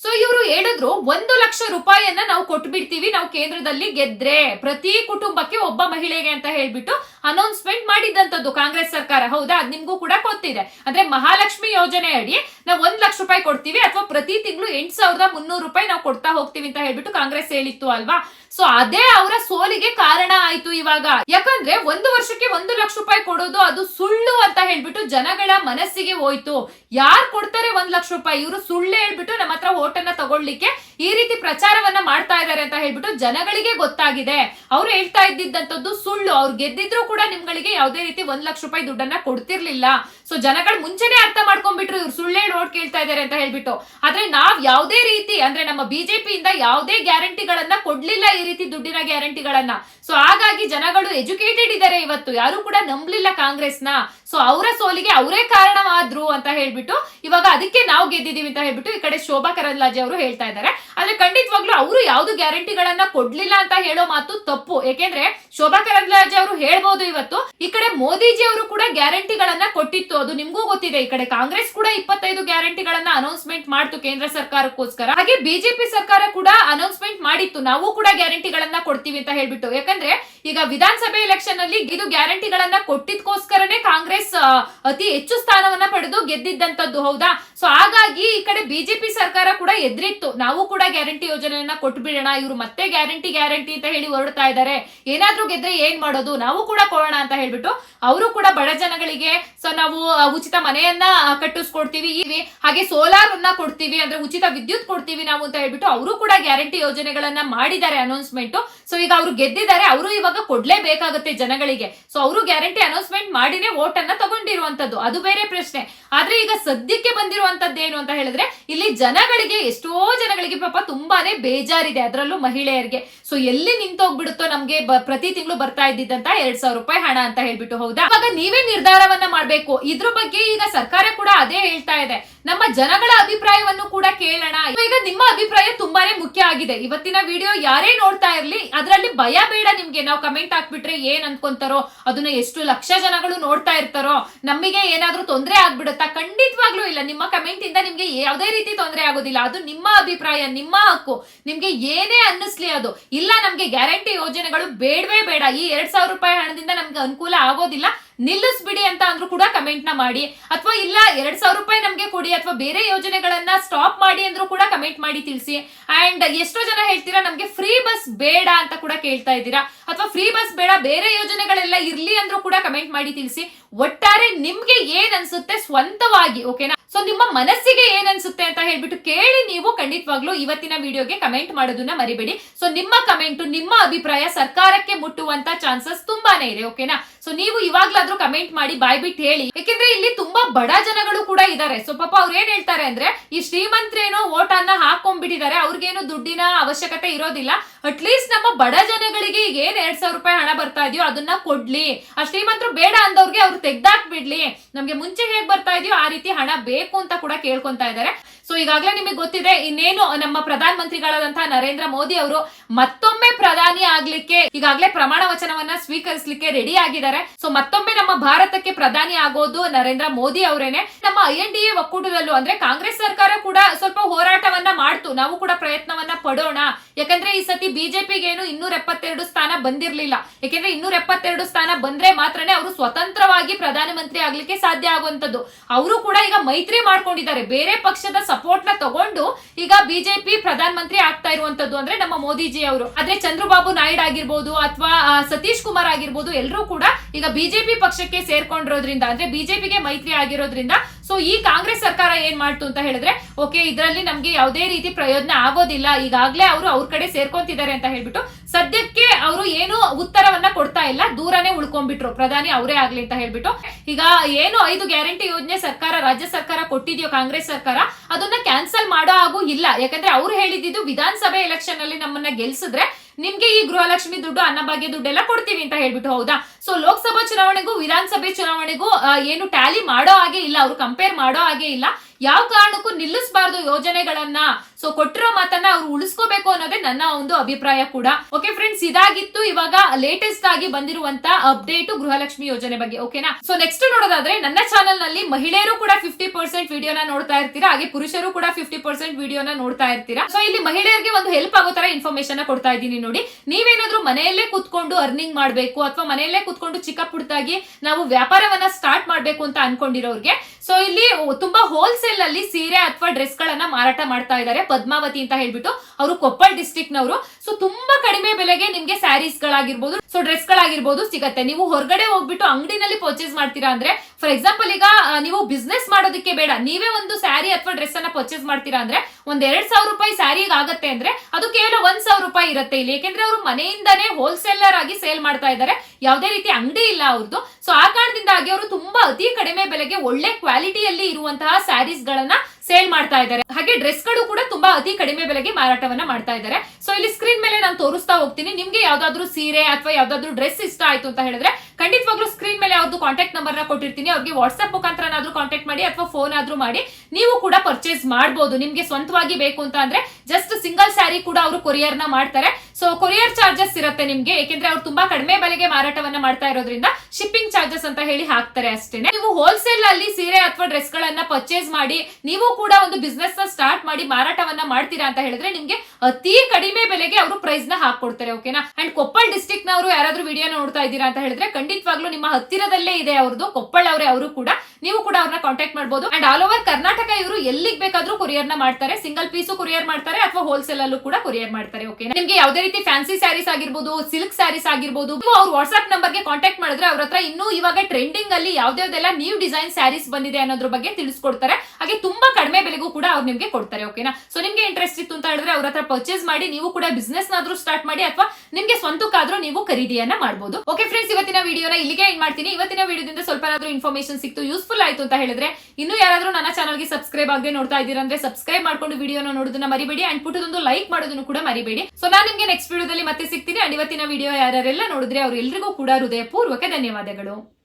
ಸೊ ಇವರು ಹೇಳಿದ್ರು, ಒಂದು ಲಕ್ಷ ರೂಪಾಯಿಯನ್ನ ನಾವು ಕೊಟ್ಬಿಡ್ತೀವಿ, ನಾವು ಕೇಂದ್ರದಲ್ಲಿ ಗೆದ್ರೆ. ಪ್ರತಿ ಕುಟುಂಬಕ್ಕೆ ಒಬ್ಬ ಮಹಿಳೆಗೆ ಅಂತ ಹೇಳ್ಬಿಟ್ಟು ಅನೌನ್ಸ್ಮೆಂಟ್ ಮಾಡಿದಂತದ್ದು ಕಾಂಗ್ರೆಸ್ ಸರ್ಕಾರ. ಹೌದಾ? ಅದ್ ನಿಮ್ಗೂ ಕೂಡ ಗೊತ್ತಿದೆ. ಅಂದ್ರೆ ಮಹಾಲಕ್ಷ್ಮಿ ಯೋಜನೆ ಅಡಿ ನಾವು ಒಂದ್ ಲಕ್ಷ ರೂಪಾಯಿ ಕೊಡ್ತೀವಿ, ಅಥವಾ ಪ್ರತಿ ತಿಂಗಳು ಎಂಟ್ ಸಾವಿರದ ಮುನ್ನೂರು ರೂಪಾಯಿ ನಾವು ಕೊಡ್ತಾ ಹೋಗ್ತೀವಿ ಅಂತ ಹೇಳ್ಬಿಟ್ಟು ಕಾಂಗ್ರೆಸ್ ಹೇಳಿತ್ತು ಅಲ್ವಾ? ಸೊ ಅದೇ ಅವರ ಸೋಲಿಗೆ ಕಾರಣ ಆಯ್ತು ಇವಾಗ. ಯಾಕಂದ್ರೆ ಒಂದು ವರ್ಷಕ್ಕೆ ಒಂದು ಲಕ್ಷ ರೂಪಾಯಿ ಕೊಡೋದು ಅದು ಸುಳ್ಳು ಅಂತ ಹೇಳ್ಬಿಟ್ಟು ಜನಗಳ ಮನಸ್ಸಿಗೆ ಹೋಯ್ತು. ಯಾರು ಕೊಡ್ತಾರೆ ಒಂದ್ ಲಕ್ಷ ರೂಪಾಯಿ? ಇವರು ಸುಳ್ಳು ಹೇಳ್ಬಿಟ್ಟು ನಮ್ಮ ಹತ್ರ ಓಟನ್ನ ತಗೊಳ್ಳಿಕ್ಕೆ ಈ ರೀತಿ ಪ್ರಚಾರವನ್ನ ಮಾಡ್ತಾ ಇದ್ದಾರೆ ಅಂತ ಹೇಳ್ಬಿಟ್ಟು ಜನಗಳಿಗೆ ಗೊತ್ತಾಗಿದೆ. ಅವ್ರು ಹೇಳ್ತಾ ಇದ್ದಿದ್ದಂತದ್ದು ಸುಳ್ಳು. ಅವ್ರು ಗೆದ್ದಿದ್ರು ಕೂಡ ನಿಮ್ಗಳಿಗೆ ಯಾವುದೇ ರೀತಿ ಒಂದ್ ಲಕ್ಷ ರೂಪಾಯಿ ದುಡ್ಡನ್ನ ಕೊಡ್ತಿರ್ಲಿಲ್ಲ. ಸೊ ಜನಗಳು ಮುಂಚೆನೆ ಅರ್ಥ ಮಾಡ್ಕೊಂಡ್ಬಿಟ್ರು, ಇವ್ರು ಸುಳ್ಳೇ ನೋಡ್ ಕೇಳ್ತಾ ಇದಾರೆ ಅಂತ ಹೇಳ್ಬಿಟ್ಟು. ಆದ್ರೆ ನಾವ್ ಯಾವುದೇ ರೀತಿ, ಅಂದ್ರೆ ನಮ್ಮ ಬಿಜೆಪಿಯಿಂದ ಯಾವುದೇ ಗ್ಯಾರಂಟಿಗಳನ್ನ ಕೊಡ್ಲಿಲ್ಲ ಈ ರೀತಿ ದುಡ್ಡಿನ ಗ್ಯಾರಂಟಿಗಳನ್ನ. ಸೊ ಹಾಗಾಗಿ ಜನಗಳು ಎಜುಕೇಟೆಡ್ ಇದ್ದಾರೆ ಇವತ್ತು. ಯಾರು ಕೂಡ ನಂಬಲಿಲ್ಲ ಕಾಂಗ್ರೆಸ್ನ. ಸೊ ಅವರ ಸೋಲಿಗೆ ಅವರೇ ಕಾರಣವಾದ್ರು ಅಂತ ಹೇಳ್ಬಿಟ್ಟು, ಇವಾಗ ಅದಕ್ಕೆ ನಾವು ಗೆದ್ದಿದೀವಿ ಅಂತ ಹೇಳ್ಬಿಟ್ಟು ಈ ಕಡೆ ಶೋಭಾ ಕರಂದ್ಲಾಜೆ ಅವರು ಹೇಳ್ತಾ ಇದ್ದಾರೆ ಆದ್ರೆ ಖಂಡಿತವಾಗ್ಲೂ ಅವರು ಯಾವ್ದು ಗ್ಯಾರಂಟಿಗಳನ್ನ ಕೊಡ್ಲಿಲ್ಲ ಅಂತ ಹೇಳೋ ಮಾತು ತಪ್ಪು. ಯಾಕೆಂದ್ರೆ ಶೋಭಾ ಕರಂದ್ಲಾಜೆ ಅವರು ಹೇಳ್ಬೋದು ಇವತ್ತು, ಈ ಕಡೆ ಮೋದಿಜಿ ಅವರು ಕೂಡ ಗ್ಯಾರಂಟಿಗಳನ್ನ ಕೊಟ್ಟಿತ್ತು. ಅದು ನಿಮ್ಗೂ ಗೊತ್ತಿದೆ. ಈ ಕಡೆ ಕಾಂಗ್ರೆಸ್ ಕೂಡ ಇಪ್ಪತ್ತೈದು ಗ್ಯಾರಂಟಿಗಳನ್ನ ಅನೌನ್ಸ್ಮೆಂಟ್ ಮಾಡ್ತು ಕೇಂದ್ರ ಸರ್ಕಾರಕ್ಕೋಸ್ಕರ. ಹಾಗೆ ಬಿಜೆಪಿ ಸರ್ಕಾರ ಕೂಡ ಅನೌನ್ಸ್ಮೆಂಟ್ ಮಾಡಿತ್ತು. ನಾವು ಕೂಡ ಗ್ಯಾರಂಟಿಗಳನ್ನ ಕೊಡ್ತೀವಿ ಅಂತ ಹೇಳ್ಬಿಟ್ಟು. ಯಾಕಂದ್ರೆ ಈಗ ವಿಧಾನಸಭೆ ಎಲೆಕ್ಷನ್ ಅಲ್ಲಿ ಇದು ಗ್ಯಾರಂಟಿಗಳನ್ನ ಕೊಟ್ಟಿದ್ಕೋಸ್ಕರನೇ ಕಾಂಗ್ರೆಸ್ ಅತಿ ಹೆಚ್ಚು ಸ್ಥಾನವನ್ನ ಪಡೆದು ಗೆದ್ದಿದ್ದಂತದ್ದು ಹೌದಾ? ಸೊ ಹಾಗಾಗಿ ಈ ಕಡೆ ಬಿಜೆಪಿ ಸರ್ಕಾರ ಕೂಡ ಎದ್ರಿತ್ತು. ನಾವು ಕೂಡ ಗ್ಯಾರಂಟಿ ಯೋಜನೆಯನ್ನ ಕೊಟ್ಬಿಡೋಣ. ಇವರು ಮತ್ತೆ ಗ್ಯಾರಂಟಿ ಗ್ಯಾರಂಟಿ ಅಂತ ಹೇಳಿ ಹೊರಡ್ತಾ ಇದ್ದಾರೆ ಏನಾದ್ರೂ ಗೆದ್ರೆ ಏನ್ ಮಾಡೋದು? ನಾವು ಕೂಡ ಕೊಡೋಣ ಅಂತ ಹೇಳ್ಬಿಟ್ಟು. ಅವರು ಕೂಡ ಬಡ ಜನಗಳಿಗೆ ಸೊ ನಾವು ಉಚಿತ ಮನೆಯನ್ನ ಕಟ್ಟಿಸ್ಕೊಡ್ತೀವಿ. ಹಾಗೆ ಸೋಲಾರ್ ಅನ್ನ ಕೊಡ್ತೀವಿ. ಅಂದ್ರೆ ಉಚಿತ ವಿದ್ಯುತ್ ಕೊಡ್ತೀವಿ ನಾವು ಅಂತ ಹೇಳ್ಬಿಟ್ಟು ಅವರು ಕೂಡ ಗ್ಯಾರಂಟಿ ಯೋಜನೆಗಳನ್ನ ಮಾಡಿದ್ದಾರೆ ಅನೌನ್ಸ್ಮೆಂಟ್ ಸೊ ಈಗ ಅವರು ಗೆದ್ದಿದ್ದಾರೆ. ಅವರು ಇವಾಗ ಕೊಡ್ಲೇಬೇಕಾಗುತ್ತೆ ಜನಗಳಿಗೆ. ಸೊ ಅವರು ಗ್ಯಾರಂಟಿ ಅನೌನ್ಸ್ಮೆಂಟ್ ಮಾಡಿನೇ ವೋಟ್ ಅನ್ನ ತಗೊಂಡಿರುವಂತದ್ದು. ಅದು ಬೇರೆ ಪ್ರಶ್ನೆ. ಆದ್ರೆ ಈಗ ಸದ್ಯಕ್ಕೆ ಬಂದಿರುವಂತದ್ದು ಏನು ಅಂತ ಹೇಳಿದ್ರೆ, ಇಲ್ಲಿ ಜನಗಳಿಗೆ, ಎಷ್ಟೋ ಜನಗಳಿಗೆ ಪಾಪ ತುಂಬಾನೇ ಬೇಜಾರಿದೆ ಅದರಲ್ಲೂ ಮಹಿಳೆಯರಿಗೆ. ಸೊ ಎಲ್ಲಿ ನಿಂತೋಗ್ಬಿಡುತ್ತೋ ನಮ್ಗೆ ಪ್ರತಿ ತಿಂಗಳು ಬರ್ತಾ ಇದ್ದಿದ್ದಂತ ಎರಡ್ ಸಾವಿರ ರೂಪಾಯಿ ಹಣ ಅಂತ ಹೇಳ್ಬಿಟ್ಟು, ಹೌದಾ? ಅವಾಗ ನೀವೇ ನಿರ್ಧಾರವನ್ನ ಮಾಡ್ಬೇಕು. ಇದ್ರ ಬಗ್ಗೆ ಈಗ ಸರ್ಕಾರ ಕೂಡ ಅದೇ ಹೇಳ್ತಾ ಇದೆ. ನಮ್ಮ ಜನಗಳ ಅಭಿಪ್ರಾಯವನ್ನು ಕೂಡ ಕೇಳೋಣ. ಈಗ ನಿಮ್ಮ ಅಭಿಪ್ರಾಯ ತುಂಬಾನೇ ಮುಖ್ಯ ಆಗಿದೆ. ಇವತ್ತಿನ ವಿಡಿಯೋ ಯಾರೇ ನೋಡ್ತಾ ಇರ್ಲಿ, ಅದರಲ್ಲಿ ಭಯ ಬೇಡ ನಿಮ್ಗೆ. ನಾವು ಕಮೆಂಟ್ ಹಾಕ್ಬಿಟ್ರೆ ಏನ್ ಅನ್ಕೊಂತಾರೋ, ಅದನ್ನ ಎಷ್ಟು ಲಕ್ಷ ಜನಗಳು ನೋಡ್ತಾ ಇರ್ತಾರೋ ನಮಗೆ ಏನಾದ್ರೂ ತೊಂದರೆ ಆಗ್ಬಿಡುತ್ತಾ? ಖಂಡಿತವಾಗ್ಲೂ ಇಲ್ಲ. ನಿಮ್ಮ ಕಮೆಂಟ್ ಇಂದ ನಿಮ್ಗೆ ಯಾವುದೇ ರೀತಿ ತೊಂದರೆ ಆಗೋದಿಲ್ಲ. ಅದು ನಿಮ್ಮ ಅಭಿಪ್ರಾಯ, ನಿಮ್ಮ ಹಕ್ಕು. ನಿಮ್ಗೆ ಏನೇ ಅನ್ನಿಸ್ಲಿ ಅದು. ಇಲ್ಲ, ನಮ್ಗೆ ಗ್ಯಾರಂಟಿ ಯೋಜನೆಗಳು ಬೇಡವೇ ಬೇಡ. ಈ ಎರಡ್ ಸಾವಿರ ರೂಪಾಯಿ ಹಣದಿಂದ ನಮ್ಗೆ ಅನುಕೂಲ ಆಗೋದಿಲ್ಲ. ನಿಲ್ಲಿಸ್ಬಿಡಿ ಅಂತ ಅಂದ್ರೂ ಕೂಡ ಕಮೆಂಟ್ನ ಮಾಡಿ. ಅಥವಾ ಇಲ್ಲ, ಎರಡ್ ಸಾವಿರ ರೂಪಾಯಿ ನಮ್ಗೆ ಕೊಡಿ ಅಥವಾ ಬೇರೆ ಯೋಜನೆಗಳನ್ನ ಸ್ಟಾಪ್ ಮಾಡಿ ಅಂದ್ರೂ ಕೂಡ ಕಮೆಂಟ್ ಮಾಡಿ ತಿಳಿಸಿ. ಅಂಡ್ ಎಷ್ಟೋ ಜನ ಹೇಳ್ತೀರಾ, ನಮ್ಗೆ ಫ್ರೀ ಬಸ್ ಬೇಡ ಅಂತ ಕೂಡ ಕೇಳ್ತಾ ಇದ್ದೀರಾ. ಅಥವಾ ಫ್ರೀ ಬಸ್ ಬೇಡ, ಬೇರೆ ಯೋಜನೆಗಳೆಲ್ಲ ಇರ್ಲಿ ಅಂದ್ರೂ ಕೂಡ ಕಮೆಂಟ್ ಮಾಡಿ ತಿಳಿಸಿ. ಒಟ್ಟಾರೆ ನಿಮ್ಗೆ ಏನ್ ಅನ್ಸುತ್ತೆ ಸ್ವಂತವಾಗಿ ಓಕೆನಾ ಸೊ ನಿಮ್ಮ ಮನಸ್ಸಿಗೆ ಏನ್ ಅನ್ಸುತ್ತೆ ಅಂತ ಹೇಳ್ಬಿಟ್ಟು ಕೇಳಿ ನೀವು ಖಂಡಿತವಾಗ್ಲೂ ಇವತ್ತಿನ ವಿಡಿಯೋಗೆ ಕಮೆಂಟ್ ಮಾಡೋದನ್ನ ಮರಿಬೇಡಿ. ಸೊ ನಿಮ್ಮ ಕಮೆಂಟ್ ನಿಮ್ಮ ಅಭಿಪ್ರಾಯ ಸರ್ಕಾರಕ್ಕೆ ಮುಟ್ಟುವಂತ ಚಾನ್ಸಸ್ ತುಂಬಾನೇ ಇದೆ ಓಕೆನಾ ಸೊ ನೀವು ಇವಾಗ್ಲಾದ್ರೂ ಕಮೆಂಟ್ ಮಾಡಿ ಬಾಯ್ ಬಿಟ್ಟು ಹೇಳಿ. ಯಾಕೆಂದ್ರೆ ಇಲ್ಲಿ ತುಂಬಾ ಬಡ ಜನಗಳು ಕೂಡ ಇದ್ದಾರೆ ಸೊ ಪಾಪ ಅವ್ರು ಏನ್ ಹೇಳ್ತಾರೆ ಅಂದ್ರೆ, ಈ ಶ್ರೀಮಂತರೇನೋ ಓಟ್ ಅನ್ನ ಹಾಕೊಂಡ್ಬಿಟ್ಟಿದ್ದಾರೆ, ಅವ್ರಿಗೇನು ದುಡ್ಡಿನ ಅವಶ್ಯಕತೆ ಇರೋದಿಲ್ಲ. ಅಟ್ಲೀಸ್ಟ್ ನಮ್ಮ ಬಡ ಜನಗಳಿಗೆ ಈಗ ಏನ್ ಎರಡ್ ಸಾವಿರ ರೂಪಾಯಿ ಹಣ ಬರ್ತಾ ಇದೆಯೋ ಅದನ್ನ ಕೊಡ್ಲಿ. ಆ ಶ್ರೀಮಂತರು ಬೇಡ ಅಂದವ್ರಿಗೆ ಅವ್ರು ತೆಗ್ದಾಕ್ ಬಿಡ್ಲಿ ನಮ್ಗೆ ಮುಂಚೆ ಹೇಗ್ ಬರ್ತಾ ಇದೆಯೋ ಆ ರೀತಿ ಹಣ ಬೇಕು ಅಂತ ಕೂಡ ಕೇಳ್ಕೊಂತಾ ಇದ್ದಾರೆ. ಸೊ ಈಗಾಗಲೇ ನಿಮಗೆ ಗೊತ್ತಿದೆ, ಇನ್ನೇನು ನಮ್ಮ ಪ್ರಧಾನ ಮಂತ್ರಿಗಳಾದಂತಹ ನರೇಂದ್ರ ಮೋದಿ ಅವರು ಮತ್ತೊಮ್ಮೆ ಪ್ರಧಾನಿ ಆಗ್ಲಿಕ್ಕೆ, ಈಗಾಗಲೇ ಪ್ರಮಾಣ ವಚನವನ್ನ ಸ್ವೀಕರಿಸಲಿಕ್ಕೆ ರೆಡಿ ಆಗಿದ್ದಾರೆ. ಸೊ ಮತ್ತೊಮ್ಮೆ ನಮ್ಮ ಭಾರತಕ್ಕೆ ಪ್ರಧಾನಿ ಆಗೋದು ನರೇಂದ್ರ ಮೋದಿ ಅವರೇನೆ. ನಮ್ಮ ಐ ಎನ್ ಒಕ್ಕೂಟದಲ್ಲೂ ಅಂದ್ರೆ ಕಾಂಗ್ರೆಸ್ ಸರ್ಕಾರ ಕೂಡ ಸ್ವಲ್ಪ ಹೋರಾಟವನ್ನ ಮಾಡ್ತು. ನಾವು ಕೂಡ ಪ್ರಯತ್ನವನ್ನ ಪಡೋಣ. ಯಾಕಂದ್ರೆ ಈ ಸತಿ ಬಿಜೆಪಿಗೆ ಏನು ಇನ್ನೂರ ಎಪ್ಪತ್ತೆರಡು ಸ್ಥಾನ ಬಂದಿರಲಿಲ್ಲ. ಯಾಕಂದ್ರೆ ಇನ್ನೂರ ಎಪ್ಪತ್ತೆರಡು ಸ್ಥಾನ ಬಂದ್ರೆ ಮಾತ್ರನೇ ಅವರು ಸ್ವತಂತ್ರವಾಗಿ ಪ್ರಧಾನಮಂತ್ರಿ ಆಗ್ಲಿಕ್ಕೆ ಸಾಧ್ಯ ಆಗುವಂತದ್ದು ಅವರು ಕೂಡ ಈಗ ಮೈತ್ರಿ ಮಾಡ್ಕೊಂಡಿದ್ದಾರೆ. ಬೇರೆ ಪಕ್ಷದ ಸಪೋರ್ಟ್ನ ತಗೊಂಡು ಈಗ ಬಿಜೆಪಿ ಪ್ರಧಾನ ಮಂತ್ರಿ ಆಗ್ತಾ ಇರುವಂತದ್ದು ಅಂದ್ರೆ ನಮ್ಮ ಮೋದಿಜಿ ಅವರು. ಆದ್ರೆ ಚಂದ್ರಬಾಬು ನಾಯ್ಡು ಆಗಿರ್ಬೋದು ಅಥವಾ ಸತೀಶ್ ಕುಮಾರ್ ಆಗಿರ್ಬೋದು ಎಲ್ಲರೂ ಕೂಡ ಈಗ ಬಿಜೆಪಿ ಪಕ್ಷಕ್ಕೆ ಸೇರ್ಕೊಂಡಿರೋದ್ರಿಂದ ಅಂದ್ರೆ ಬಿಜೆಪಿಗೆ ಮೈತ್ರಿ ಆಗಿರೋದ್ರಿಂದ ಸೊ ಈ ಕಾಂಗ್ರೆಸ್ ಸರ್ಕಾರ ಏನ್ ಮಾಡ್ತು ಅಂತ ಹೇಳಿದ್ರೆ ಓಕೆ ಇದರಲ್ಲಿ ನಮ್ಗೆ ಯಾವುದೇ ರೀತಿ ಪ್ರಯೋಜನ ಆಗೋದಿಲ್ಲ. ಈಗಾಗ್ಲೇ ಅವರು ಅವ್ರ ಕಡೆ ಸೇರ್ಕೊಂತಿದ್ದಾರೆ ಅಂತ ಹೇಳ್ಬಿಟ್ಟು ಸದ್ಯಕ್ಕೆ ಅವರು ಏನು ಉತ್ತರವನ್ನ ಕೊಡ್ತಾ ಇಲ್ಲ, ದೂರನೇ ಉಳ್ಕೊಂಡ್ಬಿಟ್ರು. ಪ್ರಧಾನಿ ಅವರೇ ಆಗ್ಲಿ ಅಂತ ಹೇಳ್ಬಿಟ್ಟು. ಈಗ ಏನು ಐದು ಗ್ಯಾರಂಟಿ ಯೋಜನೆ ಸರ್ಕಾರ, ರಾಜ್ಯ ಸರ್ಕಾರ ಕೊಟ್ಟಿದ್ಯೋ, ಕಾಂಗ್ರೆಸ್ ಸರ್ಕಾರ, ಅದನ್ನ ಕ್ಯಾನ್ಸಲ್ ಮಾಡೋ ಹಾಗೂ ಇಲ್ಲ. ಯಾಕಂದ್ರೆ ಅವ್ರು ಹೇಳಿದ್ದು ವಿಧಾನಸಭೆ ಎಲೆಕ್ಷನ್ ಅಲ್ಲಿ ನಮ್ಮನ್ನ ಗೆಲ್ಸಿದ್ರೆ ನಿಮ್ಗೆ ಈ ಗೃಹಲಕ್ಷ್ಮಿ ದುಡ್ಡು ಅನ್ನಭಾಗ್ಯ ದುಡ್ಡೆಲ್ಲ ಕೊಡ್ತೀವಿ ಅಂತ ಹೇಳ್ಬಿಟ್ಟು, ಹೌದಾ? ಸೊ ಲೋಕಸಭಾ ಚುನಾವಣೆಗೂ, ವಿಧಾನಸಭೆ ಚುನಾವಣೆಗೂ ಏನು ಟ್ಯಾಲಿ ಮಾಡೋ ಹಾಗೆ ಇಲ್ಲ, ಅವ್ರು ಕಂಪೇರ್ ಮಾಡೋ ಹಾಗೆ ಇಲ್ಲ. ಯಾವ ಕಾರಣಕ್ಕೂ ನಿಲ್ಲಿಸಬಾರ್ದು ಯೋಜನೆಗಳನ್ನ. ಸೊ ಕೊಟ್ಟಿರೋ ಮಾತನ್ನ ಅವ್ರು ಉಳಿಸ್ಕೋಬೇಕು ಅನ್ನೋದೇ ನನ್ನ ಒಂದು ಅಭಿಪ್ರಾಯ ಕೂಡ. ಓಕೆ ಫ್ರೆಂಡ್ಸ್ ಇದಾಗಿತ್ತು ಇವಾಗ ಲೇಟೆಸ್ಟ್ ಆಗಿ ಬಂದಿರುವಂತ ಅಪ್ಡೇಟ್ ಗೃಹಲಕ್ಷ್ಮಿ ಯೋಜನೆ ಬಗ್ಗೆ ಓಕೆನಾ ಸೊ ನೆಕ್ಸ್ಟ್ ನೋಡೋದಾದ್ರೆ ನನ್ನ ಚಾನಲ್ನಲ್ಲಿ ಮಹಿಳೆಯರು ಕೂಡ ಫಿಫ್ಟಿ ಪರ್ಸೆಂಟ್ ವಿಡಿಯೋನ ನೋಡ್ತಾ ಇರ್ತೀರಾ? ಹಾಗೆ ಪುರುಷರು ಕೂಡ ಫಿಫ್ಟಿ ಪರ್ಸೆಂಟ್ ವಿಡಿಯೋನ ನೋಡ್ತಾ ಇರ್ತೀರಾ? ಸೊ ಇಲ್ಲಿ ಮಹಿಳೆಯರಿಗೆ ಒಂದು ಹೆಲ್ಪ್ ಆಗೋ ತರ ಇನ್ಫಾರ್ಮೇಶನ್ ಕೊಡ್ತಾ ಇದ್ದೀನಿ ನೋಡಿ. ನೀವೇನಾದ್ರೂ ಮನೆಯಲ್ಲೇ ಕುತ್ಕೊಂಡು ಅರ್ನಿಂಗ್ ಮಾಡಬೇಕು ಅಥವಾ ಮನೆಯಲ್ಲೇ ಕುತ್ಕೊಂಡು ಚಿಕ್ಕ ನಾವು ವ್ಯಾಪಾರವನ್ನ ಸ್ಟಾರ್ಟ್ ಮಾಡಬೇಕು ಅಂತ ಅನ್ಕೊಂಡಿರೋರ್ಗೆ ಸೊ ಇಲ್ಲಿ ತುಂಬಾ ಹೋಲ್ಸೇಲ್ ಅಲ್ಲಿ ಸೀರೆ ಅಥವಾ ಡ್ರೆಸ್ ಗಳನ್ನ ಮಾರಾಟ ಮಾಡ್ತಾ ಇದ್ದಾರೆ. ಪದ್ಮಾವತಿ ಅಂತ ಹೇಳ್ಬಿಟ್ಟು ಅವರು ಕೊಪ್ಪಳ ಡಿಸ್ಟ್ರಿಕ್ಟ್ ನವರು. ಸೊ ತುಂಬಾ ಕಡಿಮೆ ಬೆಲೆಗೆ ನಿಮ್ಗೆ ಸ್ಯಾರೀಸ್ ಗಳಾಗಿರ್ಬೋದು ಸೊ ಡ್ರೆಸ್ ಗಳಾಗಿರ್ಬೋದು ಸಿಗತ್ತೆ. ನೀವು ಹೊರಗಡೆ ಹೋಗ್ಬಿಟ್ಟು ಅಂಗಡಿನಲ್ಲಿ ಪರ್ಚೇಸ್ ಮಾಡ್ತೀರಾ ಅಂದ್ರೆ ಫಾರ್ ಎಕ್ಸಾಂಪಲ್ ಈಗ ನೀವು ಬಿಸ್ನೆಸ್ ಮಾಡೋದಕ್ಕೆ ಬೇಡ. ನೀವೇ ಒಂದು ಸ್ಯಾರಿ ಅಥವಾ ಡ್ರೆಸ್ ಅನ್ನ ಪರ್ಚೇಸ್ ಮಾಡ್ತೀರಾ ಅಂದ್ರೆ, ಒಂದ್ ಎರಡ್ ಸಾವಿರ ರೂಪಾಯಿ ಸ್ಯಾರಿಗೆ ಆಗತ್ತೆ ಅಂದ್ರೆ, ಅದು ಕೇವಲ ಒಂದ್ ಸಾವಿರ ರೂಪಾಯಿ ಇರುತ್ತೆ ಇಲ್ಲಿ. ಯಾಕೆಂದ್ರೆ ಅವರು ಮನೆಯಿಂದಾನೇ ಹೋಲ್ಸೇಲರ್ ಆಗಿ ಸೇಲ್ ಮಾಡ್ತಾ ಇದ್ದಾರೆ. ಯಾವುದೇ ರೀತಿ ಅಂಗಡಿ ಇಲ್ಲ ಅವ್ರದ್ದು ಸೊ ಆ ಕಾರಣದಿಂದಾಗಿ ಅವರು ತುಂಬಾ ಅತಿ ಕಡಿಮೆ ಬೆಲೆಗೆ ಒಳ್ಳೆ ಕ್ವಾಲಿಟಿಯಲ್ಲಿ ಇರುವಂತಹ ಸ್ಯಾರೀಸ್ ಗಳನ್ನ ಸೇಲ್ ಮಾಡ್ತಾ ಇದ್ದಾರೆ. ಹಾಗೆ ಡ್ರೆಸ್ಗಳು ಕೂಡ ತುಂಬಾ ಅತಿ ಕಡಿಮೆ ಬೆಲೆಗೆ ಮಾರಾಟವನ್ನ ಮಾಡ್ತಾ ಇದ್ದಾರೆ. ಸೊ ಇಲ್ಲಿ ಸ್ಕ್ರೀನ್ ಮೇಲೆ ನಾನು ತೋರಿಸ್ತಾ ಹೋಗ್ತೀನಿ. ನಿಮ್ಗೆ ಯಾವ್ದಾದ್ರು ಸೀರೆ ಅಥವಾ ಯಾವ್ದಾದ್ರು ಡ್ರೆಸ್ ಇಷ್ಟ ಆಯ್ತು ಅಂತ ಹೇಳಿದ್ರೆ ಖಂಡಿತವಾಗ್ಲೂ ಸ್ಕ್ರೀನ್ ಮೇಲೆ ಅವ್ರದ್ದು ಕಾಂಟ್ಯಾಕ್ಟ್ ನಂಬರ್ನ ಕೊಟ್ಟಿರ್ತೀನಿ. ಅವ್ರಿಗೆ ವಾಟ್ಸ್ಆಪ್ ಮುಖಾಂತರನಾದ್ರೂ ಕಾಂಟ್ಯಾಕ್ಟ್ ಮಾಡಿ ಅಥವಾ ಫೋನ್ ಆದ್ರೂ ಮಾಡಿ. ನೀವು ಕೂಡ ಪರ್ಚೇಸ್ ಮಾಡಬಹುದು ನಿಮ್ಗೆ ಸ್ವಂತವಾಗಿ ಬೇಕು ಅಂತ ಅಂದ್ರೆ ಜಸ್ಟ್ ಸಿಂಗಲ್ ಸ್ಯಾರಿ ಕೂಡ ಅವರು ಕೊರಿಯರ್ನ ಮಾಡ್ತಾರೆ. ಸೊ ಕೊರಿಯರ್ ಚಾರ್ಜಸ್ ಇರುತ್ತೆ ನಿಮ್ಗೆ. ಯಾಕೆಂದ್ರೆ ಅವ್ರು ತುಂಬಾ ಕಡಿಮೆ ಬೆಲೆಗೆ ಮಾರಾಟವನ್ನ ಮಾಡ್ತಾ ಇರೋದ್ರಿಂದ ಶಿಪ್ಪಿಂಗ್ ಚಾರ್ಜಸ್ ಅಂತ ಹೇಳಿ ಹಾಕ್ತಾರೆ ಅಷ್ಟೇ ನೀವು ಹೋಲ್ಸೇಲ್ ಅಲ್ಲಿ ಸೀರೆ ಅಥವಾ ಡ್ರೆಸ್ ಗಳನ್ನ ಪರ್ಚೇಸ್ ಮಾಡಿ, ನೀವು ಕೂಡ ಒಂದು ಬಿಸ್ನೆಸ್ನ ಸ್ಟಾರ್ಟ್ ಮಾಡಿ ಮಾರಾಟವನ್ನ ಮಾಡ್ತೀರಾ ಅಂತ ಹೇಳಿದ್ರೆ ನಿಮ್ಗೆ ಅತಿ ಕಡಿಮೆ ಬೆಲೆಗೆ ಅವರು ಪ್ರೈಸ್ನ ಹಾಕೊಡ್ತಾರೆ ಓಕೆನಾ ಅಂಡ್ ಕೊಪ್ಪಳ ಡಿಸ್ಟಿಕ್ ನವರು ಯಾರಾದ್ರೂ ವಿಡಿಯೋ ನೋಡ್ತಾ ಇದ್ದೀರಾ ಅಂತ ಹೇಳಿದ್ರೆ ಖಂಡಿತವಾಗ್ಲೂ ನಿಮ್ಮ ಹತ್ತಿರದಲ್ಲೇ ಇದೆ ಅವ್ರದ್ದು. ಕೊಪ್ಪಳ ಅವರೇ, ಅವರು ಕೂಡ. ನೀವು ಕೂಡ ಅವ್ರನ್ನ ಕಾಂಟ್ಯಾಕ್ಟ್ ಮಾಡಬಹುದು ಅಂಡ್ ಆಲ್ ಓವರ್ ಕರ್ನಾಟಕ ಇವರು ಎಲ್ಲಿಗೆ ಬೇಕಾದ್ರೂ ಕೊರಿಯರ್ನ ಮಾಡ್ತಾರೆ. ಸಿಂಗಲ್ ಪೀಸು ಕೊರಿಯರ್ ಮಾಡ್ತಾರೆ ಅಥವಾ ಹೋಲ್ಸೇಲ್ ಅಲ್ಲೂ ಕೂಡ ಕೊರಿಯರ್ ಮಾಡ್ತಾರೆ ಓಕೆ ನಿಮ್ಗೆ ಯಾವುದೇ ರೀತಿ ಫ್ಯಾನ್ಸಿ ಸ್ಯಾರೀಸ್ ಆಗಿರ್ಬೋದು ಸಿಲ್ಕ್ ಸ್ಯಾರೀಸ್ ಆಗಿರ್ಬೋದು ಅವ್ರ ವಾಟ್ಸ್ಆಪ್ ನಂಬರ್ಗೆ ಕಾಂಟ್ಯಾಕ್ಟ್ ಮಾಡಿದ್ರೆ ಅವ್ರ ಹತ್ರ ಇನ್ನೂ ಇವಾಗ ಟ್ರೆಂಡಿಂಗ್ ಅಲ್ಲಿ ಯಾವ್ದಾವ್ದೆಲ್ಲ ನ್ಯೂ ಡಿಸೈನ್ ಸ್ಯಾರೀಸ್ ಬಂದಿದೆ ಅನ್ನೋದ್ರ ಬಗ್ಗೆ ತಿಳಿಸ್ಕೊಡ್ತಾರೆ. ಹಾಗೆ ತುಂಬಾ ಕಡಿಮೆ ಬೆಲೆಗೂ ಕೂಡ ಅವ್ರು ನಿಮ್ಗೆ ಕೊಡ್ತಾರೆ ಓಕೆನಾ ಸೊ ನಿಮ್ಗೆ ಇಂಟ್ರೆಸ್ಟ್ ಇತ್ತು ಅಂತ ಹೇಳಿದ್ರೆ ಅವ್ರ ಹತ್ರ ಪರ್ಚೇಸ್ ಮಾಡಿ, ನೀವು ಕೂಡ ಬಿಸ್ನೆಸ್ ನಾದ್ರೂ ಸ್ಟಾರ್ಟ್ ಮಾಡಿ, ಅಥವಾ ನಿಮ್ಗೆ ಸ್ವಂತಕ್ಕಾದ್ರೂ ನೀವು ಖರೀದಿಯನ್ನ ಮಾಡಬಹುದು ಓಕೆ ಫ್ರೆಂಡ್ಸ್ ಇವತ್ತಿನ ವಿಡಿಯೋನ ಇಲ್ಲಿಗೆ ಎಂಡ್ ಮಾಡ್ತೀನಿ. ಇವತ್ತಿನ ವಿಡಿಯೋದಿಂದ ಸ್ವಲ್ಪ ಏನಾದರೂ ಇನ್ಫಾರ್ಮೇಶನ್ ಸಿಕ್ತು ಯೂಸ್ಫುಲ್ ಆಯ್ತು ಅಂತ ಹೇಳಿದ್ರೆ, ಇನ್ನು ಯಾರಾದರೂ ನನ್ನ ಚಾನಲ್ಗೆ ಸಬ್ಸ್ಕ್ರೈಬ್ ಆಗದೆ ನೋಡ್ತಾ ಇದ್ದೀರಾ ಅಂದ್ರೆ ಸಬ್ಸ್ಕ್ರೈಬ್ ಮಾಡ್ಕೊಂಡು ವಿಡಿಯೋನ ನೋಡೋದನ್ನ ಮರಿಬೇಡಿ. ಅಂಡ್ ಪುಟ್ಟದೊಂದು ಲೈಕ್ ಮಾಡೋದನ್ನು ಕೂಡ ಮರಿಬೇಡಿ. ಸೊ ನಾನು ನಿಮಗೆ ನೆಕ್ಸ್ಟ್ ವಿಡಿಯೋದಲ್ಲಿ ಮತ್ತೆ ಸಿಗ್ತೀನಿ. ಅಂಡ್ ಇವತ್ತಿನ ವಿಡಿಯೋ ಯಾರೆಲ್ಲ ನೋಡಿದ್ರೆ ಅವರೆಲ್ಲರಿಗೂ ಕೂಡ ಹೃದಯಪೂರ್ವಕ ಧನ್ಯವಾದಗಳು.